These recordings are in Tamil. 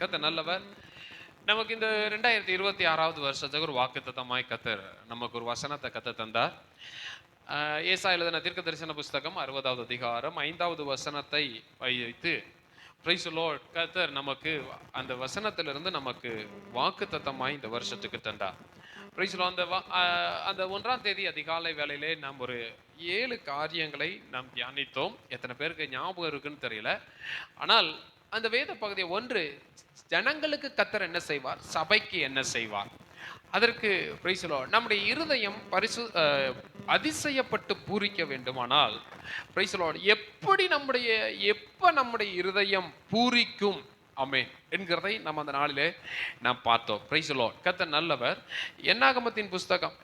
கத்தர் நல்லவர். நமக்கு இந்த ரெண்டாயிரத்தி இருபத்தி ஆறாவது வருஷத்துக்கு ஒரு வாக்குத்தத்தமாய் கத்தர் நமக்கு ஒரு வசனத்தை கத்த தந்தார். ஏசா எழுதின தீர்க்க தரிசன புஸ்தகம் அறுபதாவது அதிகாரம் ஐந்தாவது வசனத்தை வைத்து பிரைஸ் கத்தர் நமக்கு அந்த வசனத்திலிருந்து நமக்கு வாக்குத்தத்தமாய் இந்த வருஷத்துக்கு தந்தார். பிரைஸ் அந்த வா- அந்த ஒன்றாம் தேதி அதிகாலை வேலையிலே நாம் ஒரு ஏழு காரியங்களை நாம் தியானித்தோம். எத்தனை பேருக்கு ஞாபகம் இருக்குன்னு தெரியல. ஆனால் அந்த வேத பகுதியை ஒன்று ஜனங்களுக்கு கத்தர் என்ன செய்வார்? சபைக்கு என்ன செய்வார்? அதற்கு பிரைசலோ நம்முடைய இருதயம் பரிசு அதிசயப்பட்டு பூரிக்க வேண்டுமானால் பிரைசலோ எப்படி நம்முடைய எப்ப நம்முடைய இருதயம் பூரிக்கும்? அமே என்கிறதை நம்ம அந்த நாளிலே நாம் பார்த்தோம். பிரைசலோ கத்த நல்லவர். என்னாகமத்தின் புஸ்தகம்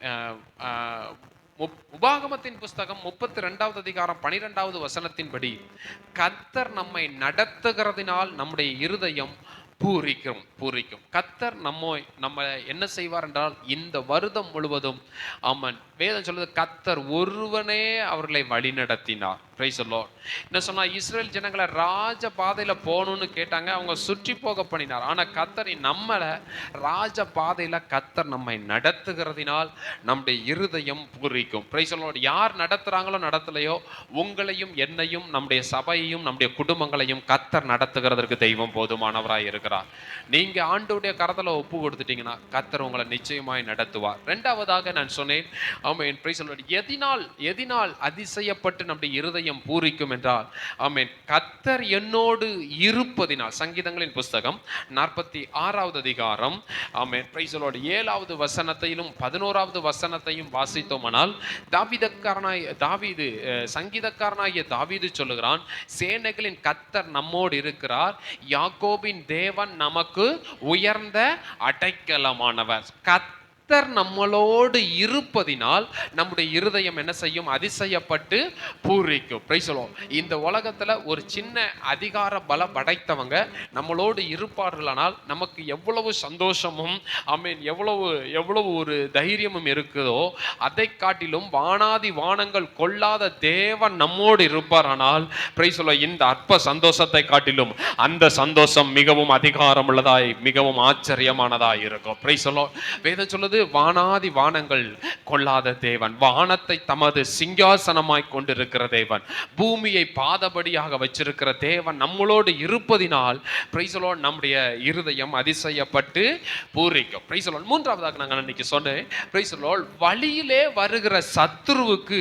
உபாகமத்தின் புஸ்தகம் முப்பத்தி ரெண்டாவது அதிகாரம் பனிரெண்டாவது வசனத்தின்படி கத்தர் நம்மை நடத்துகிறதினால் நம்முடைய இருதயம் பூரிக்கும் பூரிக்கும். கத்தர் நம்ம நம்ம என்ன செய்வார் என்றால் இந்த வருடம் முழுவதும் ஆமன். வேதம் சொல்வது கத்தர் ஒருவனே அவர்களை வழிநடத்தினார். பிரைஸ் லார்ட் என்ன சொன்னால் இஸ்ரேல் ஜனங்களை ராஜ பாதையில் போகணும்னு கேட்டாங்க. அவங்க சுற்றி போக பண்ணினார். ஆனால் கத்தர் நம்மளை ராஜ பாதையில் கத்தர் நம்மை நடத்துகிறதினால் நம்முடைய இருதயம் பூரிக்கும் பிரைஸ் லார்ட் யார் நடத்துகிறாங்களோ நடத்தலையோ உங்களையும் என்னையும் நம்முடைய சபையையும் நம்முடைய குடும்பங்களையும் கத்தர் நடத்துகிறதற்கு தெய்வம் போதுமானவராக இருக்கிறார். நீங்கள் ஆண்டோடைய கரத்தில் ஒப்பு கொடுத்துட்டீங்கன்னா கத்தர் உங்களை நிச்சயமாய் நடத்துவார். ரெண்டாவதாக நான் சொன்னேன். என் பிரைஸ் லார்ட் எதினால் எதினால் அதிசயப்பட்டு நம்முடைய இருதயம் பூரிக்கும் என்றால் ஆமென். கத்தர் என்னோடு இருப்பதினால் சங்கீதங்களின் புஸ்தகம் நாற்பத்தி ஆறாவது அதிகாரம் ஆமென். பிரைஸ் ஏழாவது வசனத்தையும் பதினோராவது வசனத்தையும் வாசித்தோமானால் தாவிதக்காரனாய் தாவீது சங்கீதக்காரனாகிய தாவீது சொல்லுகிறான் சேனைகளின் கத்தர் நம்மோடு இருக்கிறார். யாக்கோபின் தேவன் நமக்கு உயர்ந்த அடைக்கலமானவர். கர்த்தர் நம்மளோடு இருப்பதினால் நம்முடைய இருதயம் என்ன செய்யும்? அதிசயப்பட்டு பூரிக்கும். பிரைசலோம் இந்த உலகத்தில் ஒரு சின்ன அதிகார பல படைத்தவங்க நம்மளோடு இருப்பார்களானால் நமக்கு எவ்வளவு சந்தோஷமும் ஐ மீன் எவ்வளவு எவ்வளவு ஒரு தைரியமும் இருக்குதோ அதை காட்டிலும் வானாதி வானங்கள் கொள்ளாத தேவன் நம்மோடு இருப்பாரானால் பிரைசலோ இந்த அற்ப சந்தோஷத்தை காட்டிலும் அந்த சந்தோஷம் மிகவும் அதிகாரம் உள்ளதாய் மிகவும் ஆச்சரியமானதாய் இருக்கும். பிரைசலோ வேதம் சொல்லுது வானாதி வானங்கள் கொள்ளாத தேவன். வானத்தை தமது சிங்காசனமாய் கொண்டிருக்கிற தேவன். பூமியை பாதபடியாக வச்சிருக்கிற தேவன் நம்மளோடு இருப்பதினால் பிரைசலோ நம்முடைய இருதயம் அதிசயப்பட்டு பூரிக்கும். பிரைசலோ மூன்றாவதாக நாங்கள் அன்னைக்கு சொன்னேன். பிரைசலோல் வழியிலே வருகிற சத்துருவுக்கு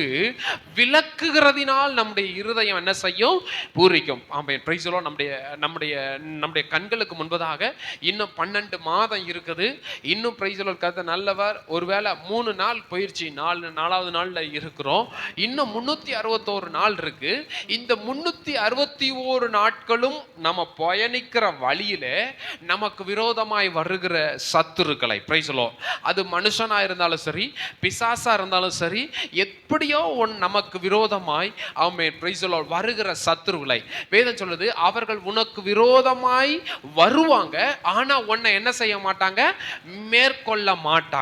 விளக்குகிறதினால் நம்முடைய இருதயம் என்ன செய்யும்? பூரிக்கும். ஆமாம் பிரைசலோ நம்முடைய நம்முடைய நம்முடைய கண்களுக்கு முன்பதாக இன்னும் பன்னெண்டு மாதம் இருக்குது. இன்னும் பிரைசலோ நல்ல நல்லவர் ஒருவேளை மூணு நாள் போயிடுச்சு நாலு நாலாவது நாள்ல இருக்கிறோம். இன்னும் முன்னூத்தி அறுபத்தோரு நாள் இருக்கு. இந்த முன்னூத்தி அறுபத்தி ஓரு நாட்களும் நம்ம பயணிக்கிற வழியில நமக்கு விரோதமாய் வருகிற சத்துருக்களை பிரைசலோ அது மனுஷனா இருந்தாலும் சரி பிசாசா இருந்தாலும் சரி எப்படியோ ஒன் நமக்கு விரோதமாய் அவன் பிரைசலோ வருகிற சத்துருக்களை. வேதம் சொல்லுது அவர்கள் உனக்கு விரோதமாய் வருவாங்க ஆனா உன்னை என்ன செய்ய மாட்டாங்க? மேற்கொள்ள மாட்டாங்க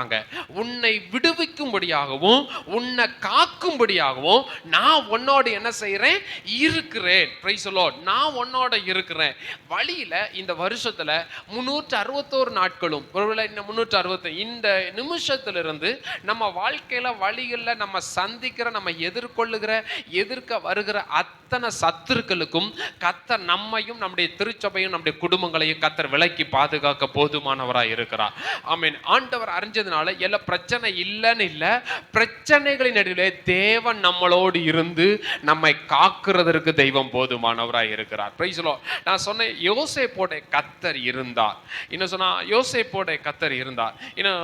உன்னை விடுவிக்கும்படியாகவும் உன்னை காக்கும்படியாகவும் நான் உன்னோட என்ன செய்கிறேன் இருக்கிறேன். பிரைஸ் நான் உன்னோட இருக்கிறேன். வழியில் இந்த வருஷத்தில் முந்நூற்று அறுபத்தோரு நாட்களும் ஒருவேளை இந்த முந்நூற்று அறுபத்தி இந்த நிமிஷத்திலிருந்து நம்ம வாழ்க்கையில் வழிகளில் நம்ம சந்திக்கிற நம்ம எதிர்கொள்ளுகிற எதிர்க்க வருகிற அத்தனை சத்துருக்களுக்கும் கத்த நம்மையும் நம்முடைய திருச்சபையும் நம்முடைய குடும்பங்களையும் கத்தர் விலக்கி பாதுகாக்க போதுமானவராக இருக்கிறார் ஐ மீன் ஆண்டவர் அறிஞ்சதுனால எல்லாம் பிரச்சனை இல்லைன்னு இல்லை. பிரச்சனைகளின் நடுவிலே தேவன் நம்மளோடு இருந்து நம்மை காக்கிறதற்கு தெய்வம் போதுமானவராக இருக்கிறார். பிரைஸ்லோ நான் சொன்னேன் யோசேப்போட கத்தர் இருந்தார். இன்னும் சொன்னால் யோசேப்போட கத்தர் இருந்தார். இன்னும்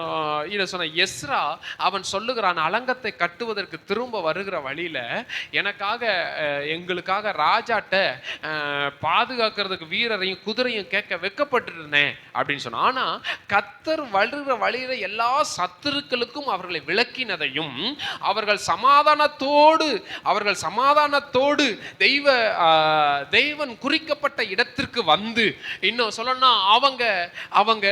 இன்னும் சொன்ன எஸ்ரா அவன் சொல்லுகிறான் அலங்கத்தை கட்டுவதற்கு திரும்ப வருகிற வழியில எனக்காக எங்களுக்காக ராஜாட்ட பாதுகாக்கிறதுக்கு வீரரையும் குதிரையும் கேட்க வெக்கப்பட்டு இருந்தேன் அப்படின்னு சொன்னான் ஆனா கத்தர் வருகிற வழியில எல்லா சத்துருக்களுக்கும் அவர்களை விளக்கினதையும் அவர்கள் சமாதானத்தோடு அவர்கள் சமாதானத்தோடு தெய்வ தெய்வன் குறிக்கப்பட்ட இடத்திற்கு வந்து இன்னும் சொல்லணும்னா அவங்க அவங்க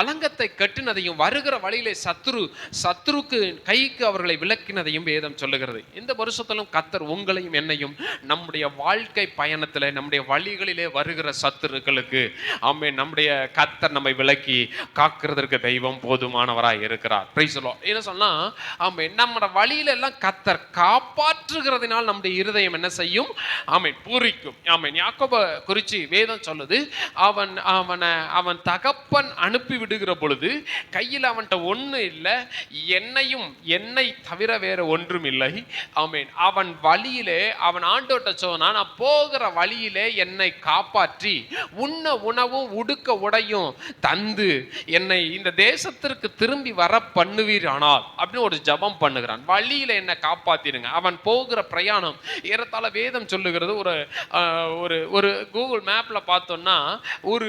அலங்கத்தை கட்டினதையும் வருகிற வழியிலே சத்ரு சத்ருக்கு கைக்கு அவர்களை விளக்கினதையும் வேதம் சொல்லுகிறது. இந்த வருஷத்திலும் கத்தர் உங்களையும் என்னையும் நம்முடைய வாழ்க்கை பயணத்தில் நம்முடைய வழிகளிலே வருகிற சத்துருக்களுக்கு ஆமே நம்முடைய கத்தர் நம்மை விளக்கி காக்கிறதற்கு தெய்வம் போதுமானவர் ஆண்டவராக இருக்கிறார். பிரைஸ் என்ன சொன்னால் ஆமே நம்மளோட வழியில எல்லாம் கத்தர் காப்பாற்றுகிறதுனால் நம்முடைய இருதயம் என்ன செய்யும்? ஆமை பூரிக்கும். ஆமை யாக்கோப குறித்து வேதம் சொல்லுது அவன் அவனை அவன் தகப்பன் அனுப்பி விடுகிற பொழுது கையில் அவன்கிட்ட ஒன்றும் இல்லை என்னையும் என்னை தவிர வேற ஒன்றும் இல்லை. ஆமீன். அவன் வழியிலே அவன் ஆண்டோட்ட சொன்னா நான் போகிற வழியிலே என்னை காப்பாற்றி உண்ண உணவும் உடுக்க உடையும் தந்து என்னை இந்த தேசத்திற்கு திரும்பி வர பண்ணுவீர் ஆனால் அப்படின்னு ஒரு ஜெபம் பண்ணுகிறான். வழியில என்னை காப்பாத்திடுங்க. அவன் போகிற பிரயாணம் ஏறத்தாழ வேதம் சொல்லுகிறது. ஒரு ஒரு ஒரு கூகுள் மேப்ல பார்த்தோம்னா ஒரு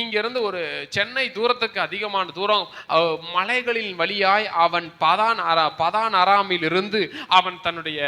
இங்கேருந்து ஒரு சென்னை தூரத்துக்கு அதிகமான தூரம் மலைகளின் வழியாய் அவன் பதான் அரா பதான் அராமிலிருந்து அவன் தன்னுடைய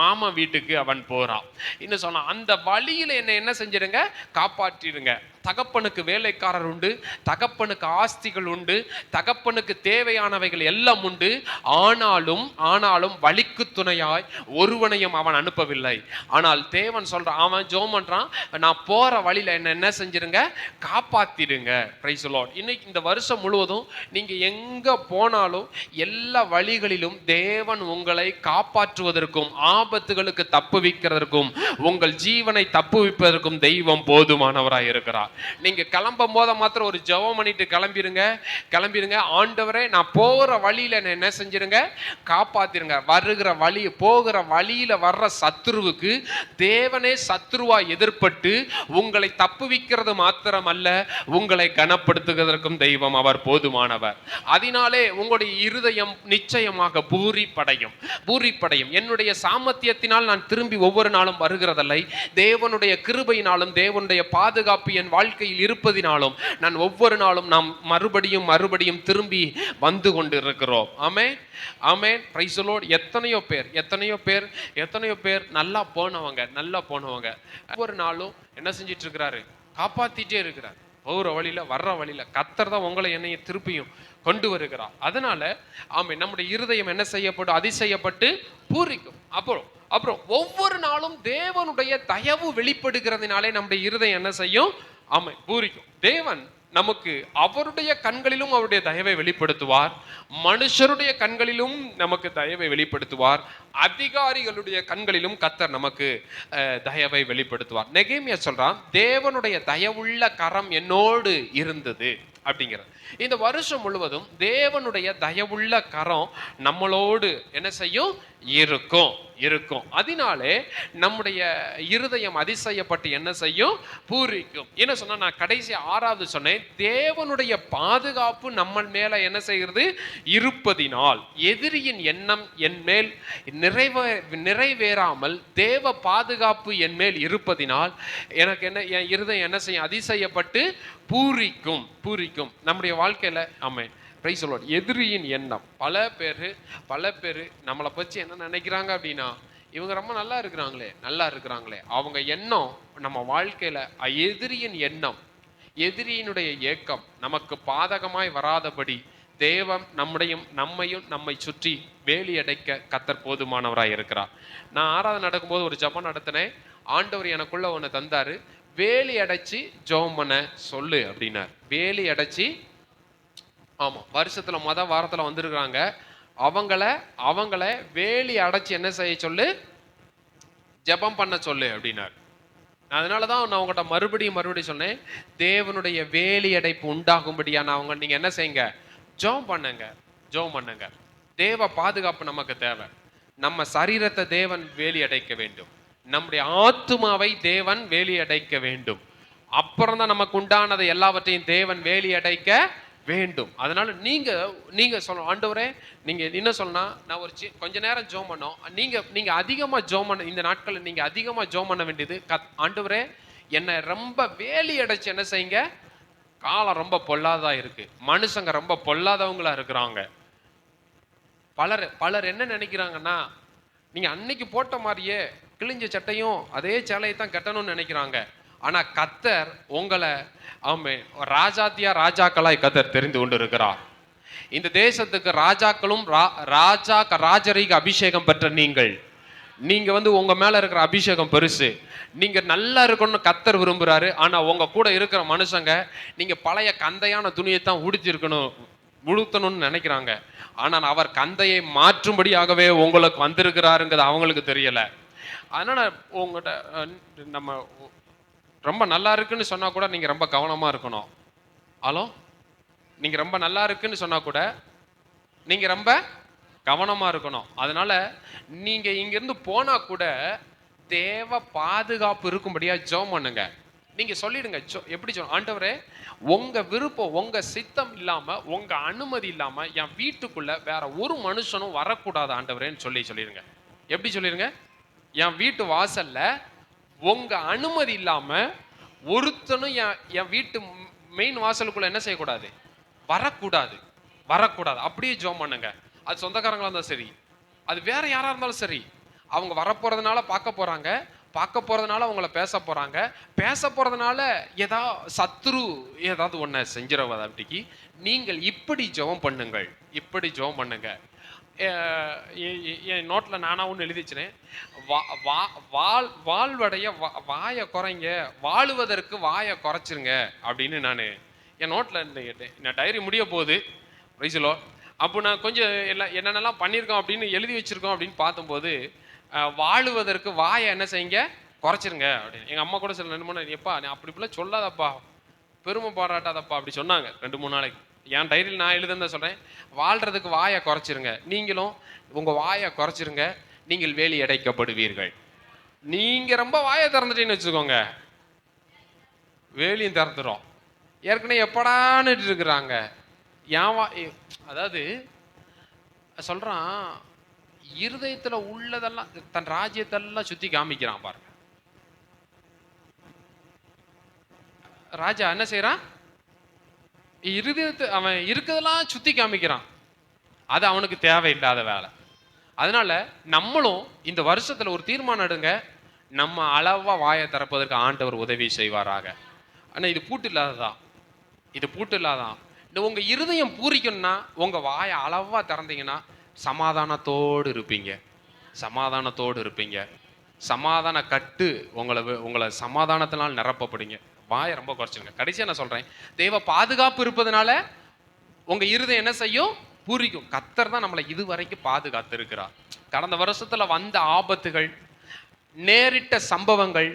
மாமா வீட்டுக்கு அவன் போறான். இன்னும் சொன்னா அந்த வழியில என்ன என்ன செஞ்சிடுங்க? காப்பாற்றிடுங்க. தகப்பனுக்கு வேலைக்காரர் உண்டு தகப்பனுக்கு ஆஸ்திகள் உண்டு தகப்பனுக்கு தேவையானவைகள் எல்லாம் உண்டு. ஆனாலும் ஆனாலும் வழிக்கு துணையாய் ஒருவனையும் அவன் அனுப்பவில்லை. ஆனால் தேவன் சொல்றான் அவன் ஜோம் பண்றான் நான் போற வழியில என்ன என்ன செஞ்சிருங்க? காப்பாத்திடுங்க. பிரைஸ் இன்னைக்கு இந்த வருஷம் முழுவதும் நீங்க எங்க போனாலும் எல்லா வழிகளிலும் தேவன் உங்களை காப்பாற்றுவதற்கும் ஆபத்துகளுக்கு தப்புவிக்கிறதற்கும் உங்கள் ஜீவனை தப்புவிப்பதற்கும் தெய்வம் போதுமானவராய் இருக்கிறார். நீங்க கிளம்பும் போத மாத்திரம் ஒரு ஜெபம் பண்ணிட்டு கிளம்பிடுங்க கிளம்பிடுங்க ஆண்டவரே நான் போகிற வழியில என்ன என்ன செஞ்சிருங்க? காப்பாத்திருங்க. வருகிற வழி போகிற வழியில வர்ற சத்துருவுக்கு தேவனே சத்ருவா எதிர்பட்டு உங்களை தப்புவிக்கிறது மாத்திரமல்ல உங்களை கனப்படுத்துவதற்கும் தெய்வம் அவர் போதுமானவர். அதனாலே உங்களுடைய இருதயம் நிச்சயமாக பூரிப்படையும். பூரிப்படையும். என்னுடைய சாமர்த்தியத்தினால் நான் திரும்பி ஒவ்வொரு நாளும் வருகிறதில்லை. தேவனுடைய கிருபையினாலும் தேவனுடைய பாதுகாப்பு என் வாழ்க்கையில் இருப்பதினாலும் நான் ஒவ்வொரு நாளும் நாம் மறுபடியும் மறுபடியும் திரும்பி வந்து கொண்டு இருக்கிறோம் ஆமே ஆமேன் பிரைசலோட் எத்தனையோ பேர் எத்தனையோ பேர் எத்தனையோ பேர் நல்லா போனவங்க நல்லா போனவங்க. ஒவ்வொரு நாளும் என்ன செஞ்சிட்டு இருக்கிறாரு காப்பாத்திட்டே இருக்கிறார். போகிற வழியில் வர்ற வழியில் கத்தர் தான் உங்களை என்னைய திருப்பியும் கொண்டு வருகிறார். அதனால ஆமை நம்முடைய இருதயம் என்ன செய்யப்படும்? அதிசயப்பட்டு பூரிக்கும். அப்புறம் அப்புறம் ஒவ்வொரு நாளும் தேவனுடைய தயவு வெளிப்படுகிறதுனாலே நம்முடைய இருதயம் என்ன செய்யும்? ஆமை பூரிக்கும். தேவன் நமக்கு அவருடைய கண்களிலும் அவருடைய தயவை வெளிப்படுத்துவார். மனுஷருடைய கண்களிலும் நமக்கு தயவை வெளிப்படுத்துவார். அதிகாரிகளுடைய கண்களிலும் கத்தர் நமக்கு தயவை வெளிப்படுத்துவார். நெகேமியா சொல்றான் தேவனுடைய தயவுள்ள கரம் என்னோடு இருந்தது அப்படிங்கிறது இந்த வருஷம் முழுவதும் தேவனுடைய தயவுள்ள கரம் நம்மளோடு என்ன செய்யும்? இருக்கும். இருக்கும். அதனாலே நம்முடைய இருதயம் அதிசயப்பட்டு என்ன செய்யும்? பூரிக்கும். என்ன சொன்னா நான் கடைசி ஆறாவது சொன்னேன் தேவனுடைய பாதுகாப்பு நம்ம மேல என்ன செய்கிறது? இருப்பதினால். எதிரியின் எண்ணம் என் மேல் நிறைவே நிறைவேறாமல் தேவ பாதுகாப்பு என் மேல் இருப்பதினால் எனக்கு என்ன என் இருதயம் என்ன செய்யும்? அதிசயப்பட்டு பூரிக்கும். பூரிக்கும். நம்முடைய வாழ்க்கையில் ஆமென். ப்ரைஸ் சொல்லுவார் எதிரியின் எண்ணம். பல பேர் பல பேர் நம்மளை பற்றி என்ன நினைக்கிறாங்க அப்படின்னா இவங்க ரொம்ப நல்லா இருக்கிறாங்களே நல்லா இருக்கிறாங்களே. அவங்க எண்ணம் நம்ம வாழ்க்கையில் எதிரியின் எண்ணம் எதிரியினுடைய ஏக்கம் நமக்கு பாதகமாய் வராதபடி தேவம் நம்முடையும் நம்மையும் நம்மை சுற்றி வேலி அடைக்க கத்தர் போதுமானவராக இருக்கிறார். நான் ஆராதனை நடக்கும்போது ஒரு ஜபம் நடத்தினேன். ஆண்டவர் எனக்குள்ள ஒன்று தந்தார். வேலி அடைச்சி ஜோம் பண்ண சொல்லு அப்படின்னார். வேலி அடைச்சி ஆமாம் வருஷத்தில் மொதல் வாரத்தில் வந்திருக்கிறாங்க. அவங்கள அவங்கள வேலி அடைச்சி என்ன செய்ய சொல்லு? ஜெபம் பண்ண சொல்லு அப்படின்னார். அதனால தான் நான் உங்கள்கிட்ட மறுபடியும் மறுபடியும் சொன்னேன் தேவனுடைய வேலி அடைப்பு உண்டாகும்படியா நான் அவங்க நீங்கள் என்ன செய்யுங்க? ஜெபம் பண்ணுங்க ஜெபம் பண்ணுங்க. தேவ பாதுகாப்பு நமக்கு தேவை. நம்ம சரீரத்தை தேவன் வேலி அடைக்க வேண்டும். நம்முடைய ஆத்துமாவை தேவன் வேலி அடைக்க வேண்டும். அப்புறம் தான் நமக்கு உண்டானதை எல்லாவற்றையும் தேவன் வேலி அடைக்க வேண்டும். அதனால நீங்க நீங்க சொல்லணும். ஆண்டவரே நீங்க என்ன சொல்லணும் நான் ஒரு சி- கொஞ்ச நேரம் ஜோம் பண்ணோம். நீங்க நீங்க அதிகமா ஜோம் பண்ண இந்த நாட்களில் நீங்க அதிகமா ஜோம் பண்ண வேண்டியது கத் ஆண்டவரே என்னை ரொம்ப வேலி அடைச்சு என்ன செய்யுங்க? காலம் ரொம்ப பொல்லாதா இருக்கு. மனுஷங்க ரொம்ப பொல்லாதவங்களா இருக்கிறாங்க. பலர் பலர் என்ன நினைக்கிறாங்கன்னா நீங்க அன்னைக்கு போட்ட மாதிரியே கிழிஞ்ச சட்டையும் அதே சேலையை தான் கட்டணும்னு நினைக்கிறாங்க. ஆனா கத்தர் உங்களை ஆமே ராஜாத்தியா ராஜாக்களாய் கத்தர் தெரிந்து கொண்டு இருக்கிறார் இந்த தேசத்துக்கு ராஜாக்களும் ரா- ராஜா ராஜரீக அபிஷேகம் பெற்ற நீங்கள். நீங்க வந்து உங்க மேல இருக்கிற அபிஷேகம் பெருசு. நீங்க நல்லா இருக்கணும்னு கத்தர் விரும்புறாரு. ஆனா உங்க கூட இருக்கிற மனுஷங்க நீங்க பழைய கந்தையான துணியை தான் உடுத்திருக்கணும் உழுத்தணும்னு நினைக்கிறாங்க. ஆனால் அவர் கந்தையை மாற்றும்படியாகவே உங்களுக்கு வந்திருக்கிறாருங்கிறது அவங்களுக்கு தெரியல. அதனால உங்கள்கிட்ட நம்ம ரொம்ப நல்லா இருக்குன்னு சொன்னால் கூட நீங்கள் ரொம்ப கவனமாக இருக்கணும். ஹலோ? நீங்கள் ரொம்ப நல்லா இருக்குன்னு சொன்னால் கூட நீங்கள் ரொம்ப கவனமாக இருக்கணும். அதனால் நீங்கள் இங்கேருந்து போனால் கூட தேவ பாதுகாப்பு இருக்கும்படியாக ஜோம் பண்ணுங்க. நீங்கள் சொல்லிடுங்க. ஜோ- எப்படி சொல்ல ஆண்டவரே உங்கள் விருப்பம் உங்கள் சித்தம் இல்லாமல் உங்கள் அனுமதி இல்லாமல் என் வீட்டுக்குள்ளே வேற ஒரு மனுஷனும் வரக்கூடாது ஆண்டவரேன்னு சொல்லி சொல்லிடுங்க. எப்படி சொல்லிடுங்க? என் வீட்டு வாசலில் உங்க அனுமதி இல்லாம ஒருத்தனும் என் என் வீட்டு மெயின் வாசலுக்குள்ள என்ன செய்யக்கூடாது? வரக்கூடாது. வரக்கூடாது. அப்படியே ஜோம் பண்ணுங்க. அது சொந்தக்காரங்களா இருந்தாலும் சரி. அது வேற யாரா இருந்தாலும் சரி. அவங்க வரப்போறதுனால பார்க்க போறாங்க. பார்க்க போறதுனால அவங்கள பேச போறாங்க. பேச போறதுனால ஏதா சத்ரு ஏதாவது ஒன்றை செஞ்சிடவாதட்டிக்கு நீங்கள் இப்படி ஜெபம் பண்ணுங்கள். இப்படி ஜெபம் பண்ணுங்க. என் நோட்டில் நானாக ஒன்று எழுதி வச்சுனேன் வா வா வால் வாழ்வடைய வா வாயை குறைங்க வாழுவதற்கு வாயை குறைச்சிருங்க அப்படின்னு நான் என் நோட்டில் இந்த நான் டைரி முடிய போகுது. ரைசலோ அப்போ நான் கொஞ்சம் எல்லாம் என்னென்னலாம் பண்ணியிருக்கோம் அப்படின்னு எழுதி வச்சுருக்கோம் அப்படின்னு பார்த்தும்போது வாழுவதற்கு வாயை என்ன செய்யுங்க? குறைச்சிருங்க அப்படின்னு. எங்கள் அம்மா கூட சில ரெண்டு மூணு எப்பா நீ அப்படி இப்படிலாம் சொல்லாதப்பா. பெருமை பாராட்டாதப்பா. அப்படி சொன்னாங்க. ரெண்டு மூணு நாளைக்கு. என் டைரியில் நான் எழுதுன்னு சொல்கிறேன் வாழ்றதுக்கு வாயை குறைச்சிருங்க. நீங்களும் உங்கள் வாயை குறைச்சிருங்க. நீங்கள் வேலி அடைக்கப்படுவீர்கள். நீங்கள் ரொம்ப வாயை திறந்துட்டீங்கன்னு வச்சுக்கோங்க. வேலியும் திறந்துடும் ஏற்கனவே எப்படான்னு இருக்கிறாங்க ஏன் வா அதாவது சொல்கிறான் இருதயத்தில் உள்ளதெல்லாம் தன் ராஜ்யத்தெல்லாம் சுற்றி காமிக்கிறான் பாருங்க. ராஜா என்ன செய்கிறான் இருதயத்தை அவன் இருக்கிறதெல்லாம் சுற்றி காமிக்கிறான். அது அவனுக்கு தேவையில்லாத வேலை. அதனால நம்மளும் இந்த வருஷத்தில் ஒரு தீர்மானம் எடுங்க. நம்ம அளவாக வாயை திறப்பதற்கு ஆண்டவர் உதவி செய்வாராக. ஆனால் இது பூட்டு இல்லாததான் இது பூட்டு இல்லாதான் இந்த உங்கள் இருதயம் பூரிக்கணும்னா உங்கள் வாயை அளவாக திறந்தீங்கன்னா சமாதானத்தோடு இருப்பீங்க. சமாதானத்தோடு இருப்பீங்க. சமாதான கட்டு உங்களை உங்களை சமாதானத்தினால் நிரப்பப்படுங்க. வாயை ரொம்ப குறைச்சிருங்க. கடைசியாக நான் சொல்கிறேன் தெய்வ பாதுகாப்பு இருப்பதனால உங்கள் இருதயம் என்ன செய்யும்? பூரிக்கும். கத்தர் தான் நம்மளை இதுவரைக்கும் பாதுகாத்து இருக்கிறார் கடந்த வருஷத்தில் வந்த ஆபத்துகள் நேரிட்ட சம்பவங்கள்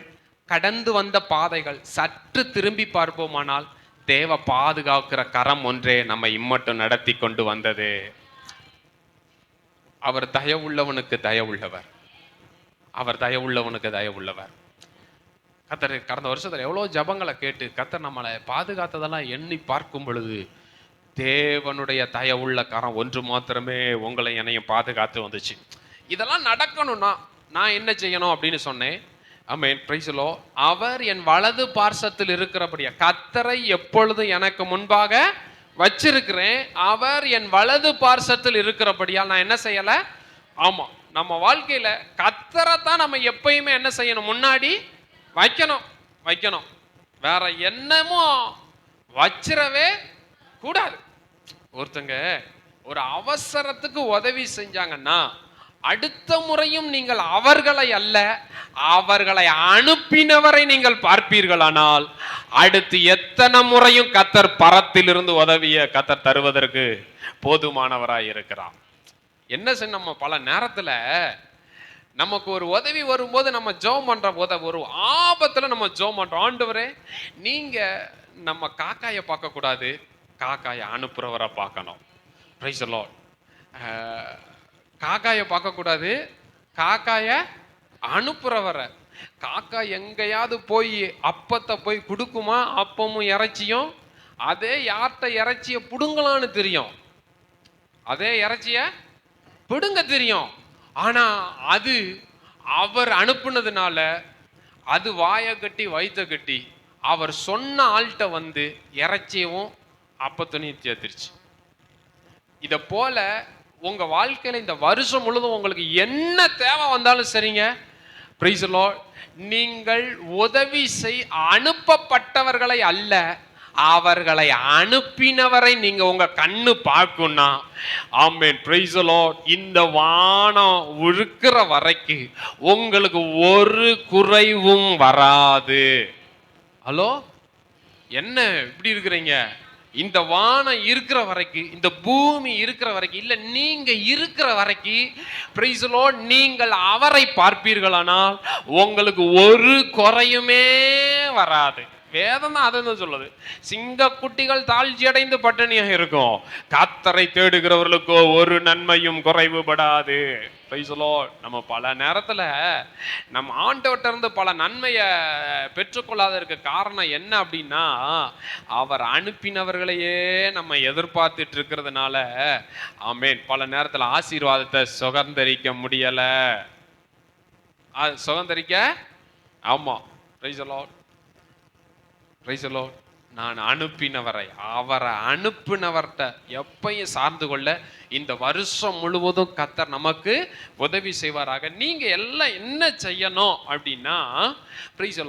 கடந்து வந்த பாதைகள் சற்று திரும்பி பார்ப்போமானால் தேவ பாதுகாக்கிற கரம் ஒன்றே நம்ம இம்மட்டும் நடத்தி கொண்டு வந்தது. அவர் தயவுள்ளவனுக்கு தயவுள்ளவர். அவர் தயவுள்ளவனுக்கு தயவுள்ளவர். கத்தர் கடந்த வருஷத்தில் எவ்வளோ ஜபங்களை கேட்டு கத்தர் நம்மளை பாதுகாத்ததெல்லாம் எண்ணி பார்க்கும் பொழுது தேவனுடைய தயவுள்ள கரம் ஒன்று மாத்திரமே உங்களை என்னையும் பாதுகாத்து வந்துச்சு. இதெல்லாம் நடக்கணும்னா நான் என்ன செய்யணும் அப்படின்னு சொன்னேன். ஆமென் பிரைஸ்லோ அவர் என் வலது பார்சத்தில் இருக்கிறபடியா கத்தரை எப்பொழுதும் எனக்கு முன்பாக வச்சிருக்கிறேன். அவர் என் வலது பார்சத்தில் இருக்கிறபடியால் நான் என்ன செய்யலை? ஆமாம் நம்ம வாழ்க்கையில் கத்தரை தான் நம்ம எப்பயுமே என்ன செய்யணும்? முன்னாடி வைக்கணும் வைக்கணும். வேற என்னமோ வச்சிடவே கூடாது. ஒருத்தங்க ஒரு அவசரத்துக்கு உதவி செஞ்சாங்கன்னா அடுத்த முறையும் நீங்கள் அவர்களை அல்ல அவர்களை அனுப்பினவரை நீங்கள் பார்ப்பீர்களானால் அடுத்து எத்தனை முறையும் கத்தர் பரத்திலிருந்து உதவிய கத்தர் தருவதற்கு போதுமானவராய் இருக்கிறார் என்ன செய்ய நம்ம பல நேரத்துல நமக்கு ஒரு உதவி வரும்போது நம்ம ஜோம் பண்ற போதை ஒரு ஆபத்துல நம்ம ஜோம் பண்றோம். ஆண்டவரே நீங்க நம்ம காக்காயை பார்க்க கூடாது காக்காயை அனுப்புறவரை பார்க்கணும். பிரைஸ் லார்ட் காக்காயை பார்க்க கூடாது காக்காயை அனுப்புறவரை. காக்கா எங்கேயாவது போய் அப்பத்தை போய் கொடுக்குமா? அப்பமும் இறைச்சியும். அதே யார்கிட்ட இறைச்சியை பிடுங்கலான்னு தெரியும். அதே இறைச்சிய பிடுங்க தெரியும். ஆனால் அது அவர் அனுப்புனதுனால அது வாயை கட்டி வயிற்ற கட்டி அவர் சொன்ன ஆள்கிட்ட வந்து இறைச்சியவும் அப்பத்தனையும் சேர்த்துருச்சு. இதை போல உங்கள் வாழ்க்கையில் இந்த வருஷம் முழுதும் உங்களுக்கு என்ன தேவை வந்தாலும் சரிங்க. பிரைஸ் நீங்கள் உதவி செய் அனுப்பப்பட்டவர்களை அல்ல அவர்களை அனுப்பினவரை நீங்க உங்க கண்ணு பார்க்கும்னா ஆமேன் பிரைசலோ இந்த வானம் உழுக்கிற வரைக்கு உங்களுக்கு ஒரு குறைவும் வராது. ஹலோ? என்ன இப்படி இருக்கிறீங்க? இந்த வானம் இருக்கிற வரைக்கும் இந்த பூமி இருக்கிற வரைக்கும் இல்லை நீங்கள் இருக்கிற வரைக்கும் பிரைசலோ நீங்கள் அவரை பார்ப்பீர்களானால் உங்களுக்கு ஒரு குறையுமே வராது. வேதம் தான் அதை சொல்லுது? சிங்க குட்டிகள் தாழ்ச்சி அடைந்து பட்டினியாக இருக்கும். கத்தரை தேடுகிறவர்களுக்கோ ஒரு நன்மையும் குறைவுபடாது. Praise நம்ம பல நேரத்தில் நம்ம ஆண்டவர்கிட்ட இருந்து பல நன்மையை பெற்றுக்கொள்ளாத இருக்க காரணம் என்ன அப்படின்னா அவர் அனுப்பினவர்களையே நம்ம எதிர்பார்த்துட்டு இருக்கிறதுனால ஆமேன். பல நேரத்தில் ஆசீர்வாதத்தை சுகந்தரிக்க முடியலை. சுகந்தரிக்க? ஆமாம் ரைசலோட் ரைசலோ நான் அனுப்பினவரை அவரை அனுப்பினவர்கிட்ட எப்பையும் சார்ந்து கொள்ள இந்த வருஷம் முழுவதும் கத்தர் நமக்கு உதவி செய்வாராக. நீங்கள் எல்லாம் என்ன செய்யணும் அப்படின்னா Praise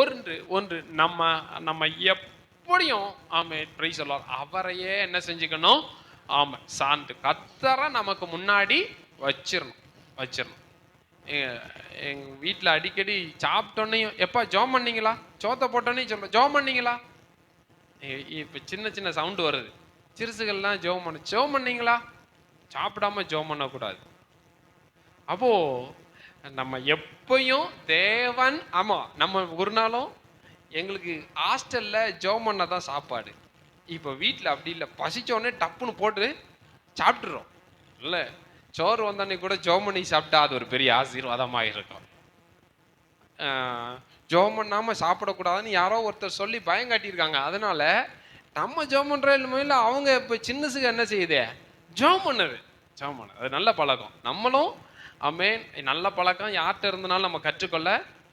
ஒன்று ஒன்று நம்ம நம்ம எப்படியும் ஆமே Praise அவரையே என்ன செஞ்சுக்கணும்? ஆமாம் சார்ந்து. கத்தரை நமக்கு முன்னாடி வச்சிடணும் வச்சிடணும் எங்கள் வீட்டில் அடிக்கடி சாப்பிட்டோன்னையும் எப்போ ஜோம் பண்ணீங்களா? சோத்தை போட்டோன்னே சொல்ல ஜோம் பண்ணீங்களா? இப்போ சின்ன சின்ன சவுண்டு வருது. சிறுசுகள்லாம் ஜோம் பண்ண ஜோம் பண்ணீங்களா? சாப்பிடாம ஜோம் பண்ணக்கூடாது. அப்போ நம்ம எப்பயும் தேவன் ஆமா நம்ம ஒரு நாளும் எங்களுக்கு ஹாஸ்டல்ல ஜோம் பண்ண தான் சாப்பாடு. இப்போ வீட்டில் அப்படி இல்லை பசிச்சோடனே டப்புன்னு போட்டு சாப்பிட்டுறோம். இல்லை சோறு வந்தோடனே கூட ஜோம் பண்ணி சாப்பிட்டா அது ஒரு பெரிய ஆசீர்வாதமாக இருக்கும் ஜோம் ஜெபம் சாப்பிடக்கூடாதுன்னு யாரோ ஒருத்தர் சொல்லி பயம் காட்டியிருக்காங்க அதனால நம்ம ஜோம் பண்ணுற இல்லை அவங்க இப்போ சின்னசுக்கு என்ன செய்யுது? ஜோம் பண்ணுது. ஜோம் பண்ணுது. அது நல்ல பழக்கம். நம்மளும் அமே நல்ல பழக்கம். யார்கிட்ட இருந்தனாலும் நம்ம கற்றுக்கொள்ள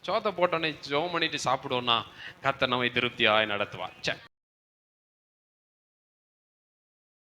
சோத்தை போட்டோன்னே ஜெபம் பண்ணிட்டு சாப்பிடுவோம்னா கத்த நம்மை திருப்தியாய் நடத்துவார். சே.